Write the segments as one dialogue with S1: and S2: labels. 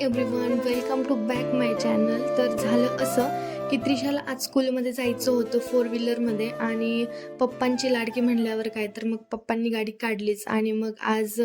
S1: Everyone welcome to back my channel तर झालं असं. की त्रिशाला आज स्कूलमध्ये जायचं होतं फोर व्हीलरमध्ये आणि पप्पांची लाडकी म्हणल्यावर काय तर मग पप्पांनी गाडी काढलीच आणि मग आज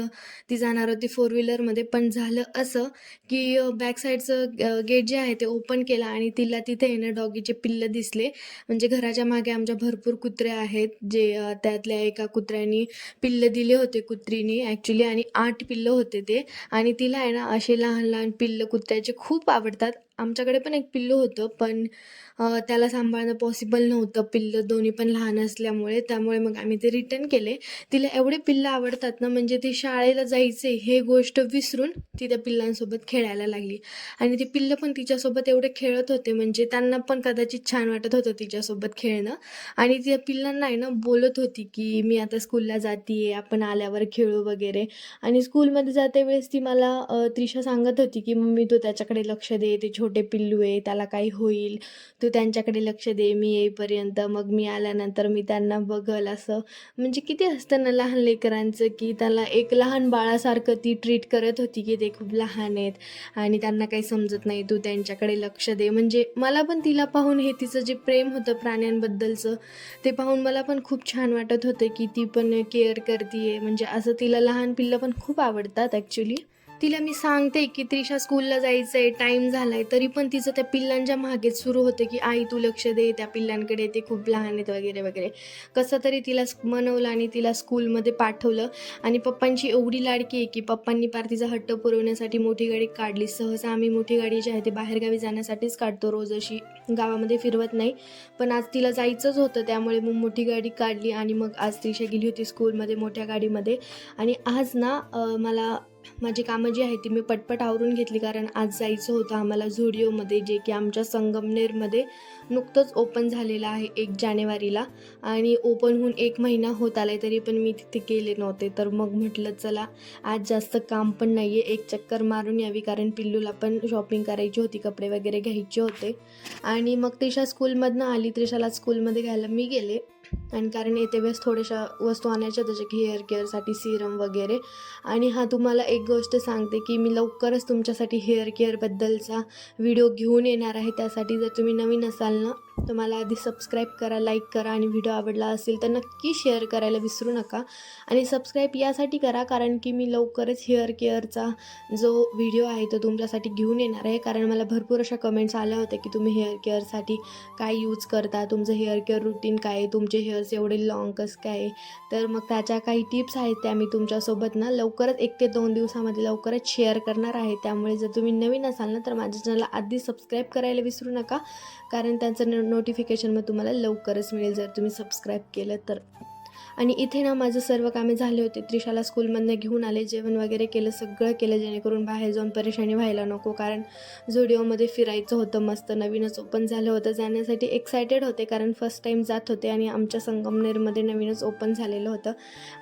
S1: ती जाणार होती फोर व्हीलरमध्ये पण झालं असं की बॅक साईडचं गेट जे आहे ते ओपन केलं आणि तिला तिथे येणं डॉगीचे पिल्लं दिसले. म्हणजे घराच्या मागे आमच्या भरपूर कुत्रे आहेत जे त्यातल्या एका कुत्र्यानी पिल्लं दिले होते कुत्रीनी ॲक्च्युली आणि आठ पिल्लं होते ते. आणि तिला आहे ना असे लहान लहान पिल्लं कुत्र्याचे खूप आवडतात. आमच्याकडे पण एक पिल्लू होतं पण त्याला सांभाळणं पॉसिबल नव्हतं. पिल्लं दोन्ही पण लहान असल्यामुळे त्यामुळे मग आम्ही ते रिटर्न केले. तिला एवढे पिल्लं आवडतात ना म्हणजे ती शाळेला जायचे हे गोष्ट विसरून ती त्या पिल्लांसोबत खेळायला लागली. आणि ती पिल्लं पण तिच्यासोबत एवढे खेळत होते म्हणजे त्यांना पण कदाचित छान वाटत होतं तिच्यासोबत खेळणं. आणि त्या पिल्लांना आहे ना बोलत होती की मी आता स्कूलला जाते आपण आल्यावर खेळू वगैरे. आणि स्कूलमध्ये जाते वेळेस ती मला त्रिशा सांगत होती की मम्मी तू त्याच्याकडे लक्ष दे ते छोटे पिल्लू आहे त्याला काही होईल. तू त्यांच्याकडे लक्ष दे मी येईपर्यंत. मग मी आल्यानंतर मी त्यांना बघल असं. म्हणजे किती असतं ना लहान लेकरांचं की त्याला एक लहान बाळासारखं ती ट्रीट करत होती की ते खूप लहान आहेत आणि त्यांना काही समजत नाही तू त्यांच्याकडे लक्ष दे. म्हणजे मला पण तिला पाहून हे तिचं जे प्रेम होतं प्राण्यांबद्दलचं ते पाहून मला पण खूप छान वाटत होतं की ती पण केअर करते म्हणजे असं तिला लहान पिल्लं पण खूप आवडतात ॲक्च्युली तिला मी सांगते की त्रिशा स्कूलला जायचं आहे टाईम झाला आहे तरी पण तिचं त्या पिल्लांच्या मागेच सुरू होतं की आई तू लक्ष दे त्या पिल्लांकडे ते खूप लहान आहेत वगैरे वगैरे. कसं तरी तिला मनवलं आणि तिला स्कूलमध्ये पाठवलं. आणि पप्पांची एवढी लाडकी आहे की पप्पांनी पार तिचा हट्ट पुरवण्यासाठी मोठी गाडी काढली. सहसा आम्ही मोठी गाडी जी आहे ती बाहेरगावी जाण्यासाठीच काढतो. रोज अशी गावामध्ये फिरवत नाही. पण आज तिला जायचंच होतं त्यामुळे मग मोठी गाडी काढली आणि मग आज त्रिशा गेली होती स्कूलमध्ये मोठ्या गाडीमध्ये. आणि आज ना मला माझी कामं जी आहेत ती मी पटपट आवरून घेतली कारण आज जायचं होतं आम्हाला झुडिओमध्ये जे की आमच्या संगमनेरमध्ये नुकतंच ओपन झालेलं आहे एक जानेवारीला. आणि ओपन होऊन एक महिना होत आला आहे तरी पण मी तिथे गेले नव्हते. तर मग म्हटलं चला आज जास्त काम पण नाही आहे एक चक्कर मारून यावी कारण पिल्लूला पण शॉपिंग करायची होती कपडे वगैरे घ्यायचे होते. आणि मग त्रिशा स्कूलमधनं आली. त्रिशाला स्कूलमध्ये घ्यायला मी गेले. आणि कारण येते वेळेस थोड्याशा वस्तू आणायच्या त्याच्या की हेअर केअरसाठी सिरम वगैरे. आणि हा तुम्हाला एक गोष्ट सांगते की मी लवकरच तुमच्यासाठी हेअर केअरबद्दलचा व्हिडिओ घेऊन येणार आहे. त्यासाठी जर तुम्ही नवीन असाल ना तर मला आधी सबस्क्राईब करा लाईक करा आणि व्हिडिओ आवडला असेल तर नक्की शेअर करायला विसरू नका. आणि सबस्क्राईब यासाठी करा कारण की मी लवकरच हेअर केअरचा जो व्हिडिओ आहे तो तुमच्यासाठी घेऊन येणार आहे. कारण मला भरपूर अशा कमेंट्स आल्या होत्या की तुम्ही हेअर केअरसाठी काय यूज करता तुमचं हेअर केअर रुटीन काय आहे तुमचे म्हणजे हेअर्स एवढे लॉंग कसं काय? तर मग त्याच्या काही टिप्स आहेत त्या मी तुमच्यासोबत ना लवकरच एक ते दोन दिवसामध्ये लवकरच शेअर करणार आहे. त्यामुळे जर तुम्ही नवीन असाल ना तर माझ्या चॅनलला आधी सबस्क्राईब करायला विसरू नका. कारण त्यांचं नो नोटिफिकेशन मग तुम्हाला लवकरच मिळेल. जर तुम्ही सबस्क्राईब केलं तर. आणि इथे ना माझं सर्व कामे झाले होते. त्रिशाला स्कूलमधनं घेऊन आले जेवण वगैरे केलं सगळं केलं जेणेकरून बाहेर जाऊन परेशानी व्हायला नको. कारण झुडिओमध्ये फिरायचं होतं मस्त नवीनच ओपन झालं होतं. जाण्यासाठी एक्सायटेड होते कारण फर्स्ट टाईम जात होते आणि आमच्या संगमनेरमध्ये नवीनच ओपन झालेलं होतं.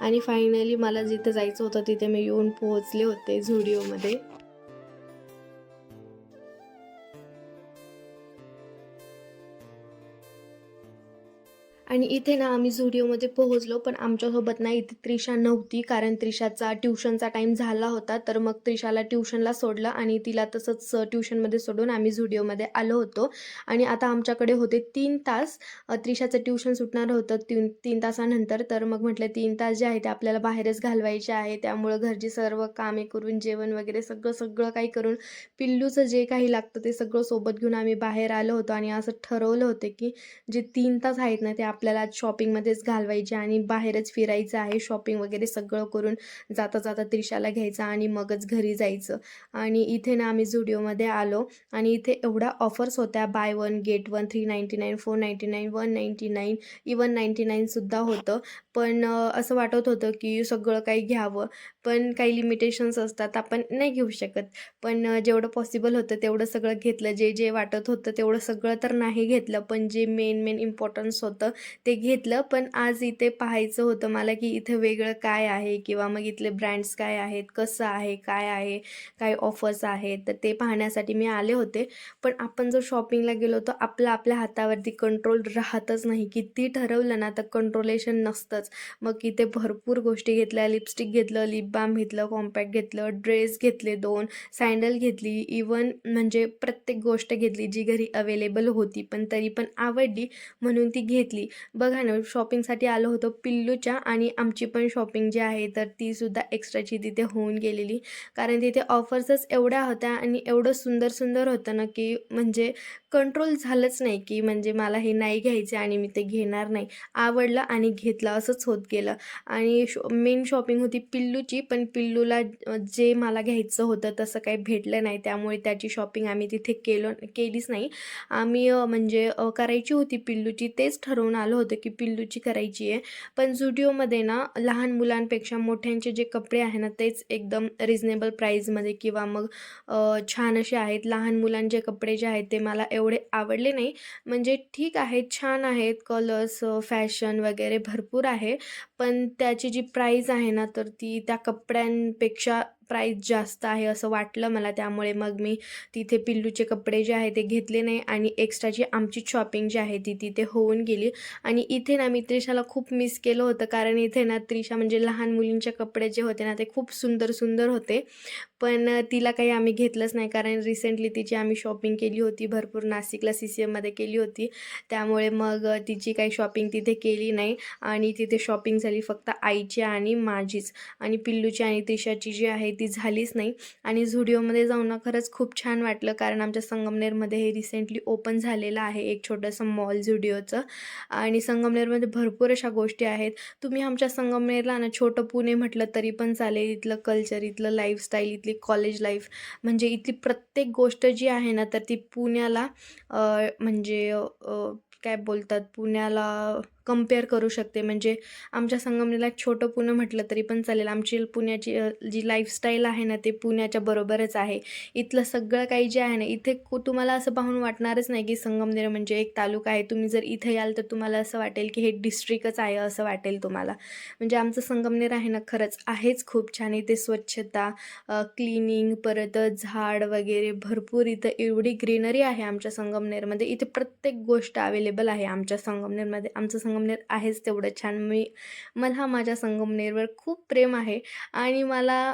S1: आणि फायनली मला जिथे जायचं होतं तिथे मी येऊन पोहोचले होते झुडिओमध्ये. आणि इथे ना आम्ही झुडिओमध्ये पोहोचलो पण आमच्यासोबत ना इथे त्रिशा नव्हती कारण त्रिशाचा ट्युशनचा टाईम झाला होता तर मग त्रिशाला ट्युशनला सोडलं आणि तिला तसंच ट्युशनमध्ये सोडून आम्ही झुडिओमध्ये आलो होतो. आणि आता आमच्याकडे होते तीन तास. त्रिशाचं ट्युशन सुटणार होतं तीन तीन तासानंतर तर मग म्हटलं तीन तास जे आहे ते आपल्याला बाहेरच घालवायचे आहे. त्यामुळं घरची सर्व कामे करून जेवण वगैरे सगळं सगळं काही करून पिल्लूचं जे काही लागतं ते सगळं सोबत घेऊन आम्ही बाहेर आलो होतो. आणि असं ठरवलं होतं की जे तीन तास आहेत ना ते आपल्याला शॉपिंगमध्येच घालवायचे आणि बाहेरच फिरायचं आहे शॉपिंग वगैरे सगळं करून जाता जाता त्रिशाला घ्यायचं आणि मगच घरी जायचं. आणि इथे ना आम्ही झुडिओमध्ये आलो आणि इथे एवढ्या ऑफर्स होत्या. Buy one get one three ninety nine four ninety nine one ninety nine even ninety नाईनसुद्धा होतं. पण असं वाटत होतं की सगळं काही घ्यावं. पण काही लिमिटेशन्स असतात आपण नाही घेऊ शकत. पण जेवढं पॉसिबल होतं तेवढं सगळं घेतलं. जे जे वाटत होतं तेवढं सगळं तर नाही घेतलं. पण जे मेन मेन इम्पॉर्टन्स होतं ते घेतलं. पण आज इथे पाहायचं होतं मला की इथे वेगळं काय आहे किंवा मग इथले ब्रँड्स काय आहेत कसं आहे काय आहे काय ऑफर्स आहेत तर ते पाहण्यासाठी मी आले होते. पण आपण जर शॉपिंगला गेलो तर आपलं आपल्या हातावरती कंट्रोल राहतच नाही. किती ठरवलं ना तर कंट्रोलेशन नसतंच. मग इथे भरपूर गोष्टी घेतल्या. लिपस्टिक घेतलं लिप बाम घेतलं कॉम्पॅक्ट घेतलं ड्रेस घेतले दोन सँडल घेतली इवन म्हणजे प्रत्येक गोष्ट घेतली जी घरी अवेलेबल होती. पण तरी पण आवडली म्हणून ती घेतली. बघा ना शॉपिंगसाठी आलो होतो पिल्लूच्या आणि आमची पण शॉपिंग जी आहे तर तीसुद्धा एक्स्ट्राची तिथे होऊन गेलेली. कारण तिथे ऑफर्सच एवढ्या होत्या आणि एवढं सुंदर सुंदर होतं ना की म्हणजे कंट्रोल झालंच नाही की म्हणजे मला हे नाही घ्यायचे आणि मी ते घेणार नाही. आवडलं आणि घेतलं असंच होत गेलं. आणि शॉ मेन शॉपिंग होती पिल्लूची पण पिल्लूला जे मला घ्यायचं होतं तसं काही भेटलं नाही. त्यामुळे त्याची शॉपिंग आम्ही तिथे केलो केलीच नाही. आम्ही म्हणजे करायची होती पिल्लूची तेच ठरवून आलं होतं की पिल्लूची करायची आहे. पण झुडिओमध्ये ना लहान मुलांपेक्षा मोठ्यांचे जे कपडे आहे ना तेच एकदम रिजनेबल प्राईजमध्ये किंवा मग छान असे आहेत. लहान मुलांचे कपडे जे आहेत ते मला एवढे आवडले नाही. म्हणजे ठीक आहेत छान आहेत. कलर्स फॅशन वगैरे भरपूर आहे. पण त्याची जी प्राईज आहे ना तर ती त्या कपड्यांपेक्षा प्राईज जास्त आहे असं वाटलं मला. त्यामुळे मग मी तिथे पिल्लूचे कपडे जे आहे ते घेतले नाही आणि एक्स्ट्राची आमची शॉपिंग जी आहे ती तिथे होऊन गेली. आणि इथे ना मी त्रिशाला खूप मिस केलं होतं. कारण इथे ना त्रिशा म्हणजे लहान मुलींचे कपडे जे होते ना ते खूप सुंदर सुंदर होते. पण तिला काही आम्ही घेतलंच नाही. कारण रिसेंटली तिची आम्ही शॉपिंग केली होती. भरपूर नाशिकला सी सी एममध्ये केली होती. त्यामुळे मग तिची काही शॉपिंग तिथे केली नाही. आणि तिथे शॉपिंग झाली फक्त आईची आणि माझीच. आणि पिल्लूची आणि त्रिशाची जी आहे ती झालीच नाही. आणि झुडिओमध्ये जाऊन ना खरंच खूप छान वाटलं कारण आमच्या संगमनेरमध्ये हे रिसेंटली ओपन झालेलं आहे एक छोटंसं मॉल झुडिओचं. आणि संगमनेरमध्ये भरपूर अशा गोष्टी आहेत. तुम्ही आमच्या संगमनेरला ना छोटं पुणे म्हटलं तरी पण चालेल. इथलं कल्चर इथलं लाईफस्टाईल इथली कॉलेज लाईफ म्हणजे इथली प्रत्येक गोष्ट जी आहे ना तर ती पुण्याला म्हणजे काय बोलतात? पुण्याला कंपेअर करू शकते. म्हणजे आमच्या संगमनेरला एक छोटं पुणे म्हटलं तरी पण चालेल. आमची पुण्याची जी लाईफस्टाईल आहे ना ते पुण्याच्या बरोबरच आहे. इथलं सगळं काही जे आहे ना इथे कु तुम्हाला असं पाहून वाटणारच नाही की संगमनेर म्हणजे एक तालुका आहे. तुम्ही जर इथे याल तर तुम्हाला असं वाटेल की हे डिस्ट्रिक्टच आहे असं वाटेल तुम्हाला. म्हणजे आमचं संगमनेर आहे ना खरंच आहेच खूप छान. इथे स्वच्छता क्लिनिंग परत झाड वगैरे भरपूर इथं एवढी ग्रीनरी आहे आमच्या संगमनेरमध्ये. इथे प्रत्येक गोष्ट अवेलेबल आहे आमच्या संगमनेरमध्ये. आमचं संगमनेर आहेच तेवढं छान. मी मला माझ्या संगमनेरवर खूप प्रेम आहे. आणि मला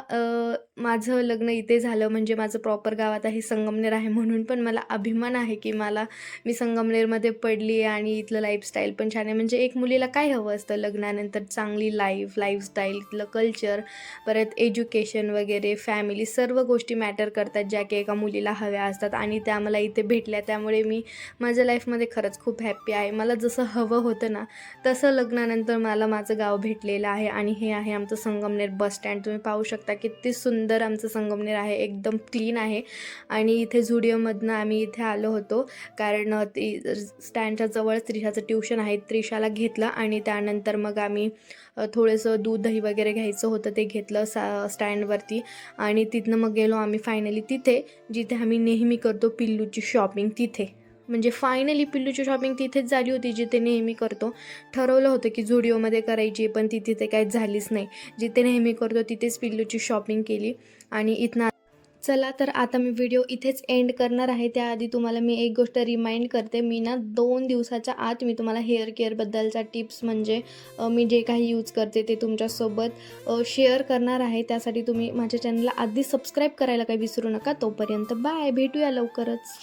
S1: माझं लग्न इथे झालं म्हणजे माझं प्रॉपर गाव आता हे संगमनेर आहे म्हणून पण मला अभिमान आहे की मला मी संगमनेरमध्ये पडली आहे आणि इथलं लाईफस्टाईल पण छान आहे. म्हणजे एक मुलीला काय हवं असतं लग्नानंतर? चांगली लाईफ लाईफस्टाईल इथलं कल्चर परत एज्युकेशन वगैरे फॅमिली सर्व गोष्टी मॅटर करतात ज्या की एका मुलीला हव्या असतात आणि त्या मला इथे भेटल्या. त्यामुळे मी माझ्या लाईफमध्ये खरंच खूप हॅप्पी आहे. मला जसं हवं होतं ना तसं लग्नानंतर मला माझं गाव भेटलेलं आहे आणि हे आहे आमचं संगमनेर बस स्टँड. तुम्ही पाहू शकता किती सुंदर आमचं संगमनेर आहे एकदम क्लीन आहे. आणि इथे झुडिओमधनं आम्ही इथे आलो होतो कारण ती स्टँडच्या जवळ त्रिशाचं ट्युशन आहे त्रिशाला घेतलं आणि त्यानंतर मग आम्ही थोडंसं दूध दही वगैरे घ्यायचं होतं ते घेतलं सा स्टँडवरती. आणि तिथनं मग गेलो आम्ही फायनली तिथे जिथे आम्ही नेहमी करतो पिल्लूची शॉपिंग तिथे. म्हणजे फायनली पिल्लूची शॉपिंग तिथेच झाली होती जिथे नेहमी करतो. ठरवलं होतं की झुडिओमध्ये करायची पण ती तिथे काहीच झालीच नाही. जिथे नेहमी करतो तिथेच पिल्लूची शॉपिंग केली. आणि इथनं चला तर आता मी व्हिडिओ इथेच एंड करणार आहे. त्याआधी तुम्हाला मी एक गोष्ट रिमाइंड करते. मी ना दोन दिवसाच्या आत मी तुम्हाला हेअर केअरबद्दलच्या टिप्स म्हणजे मी जे काही यूज करते ते तुमच्यासोबत शेअर करणार आहे. त्यासाठी तुम्ही माझ्या चॅनलला आधी सबस्क्राईब करायला काही विसरू नका. तोपर्यंत बाय भेटूया लवकरच.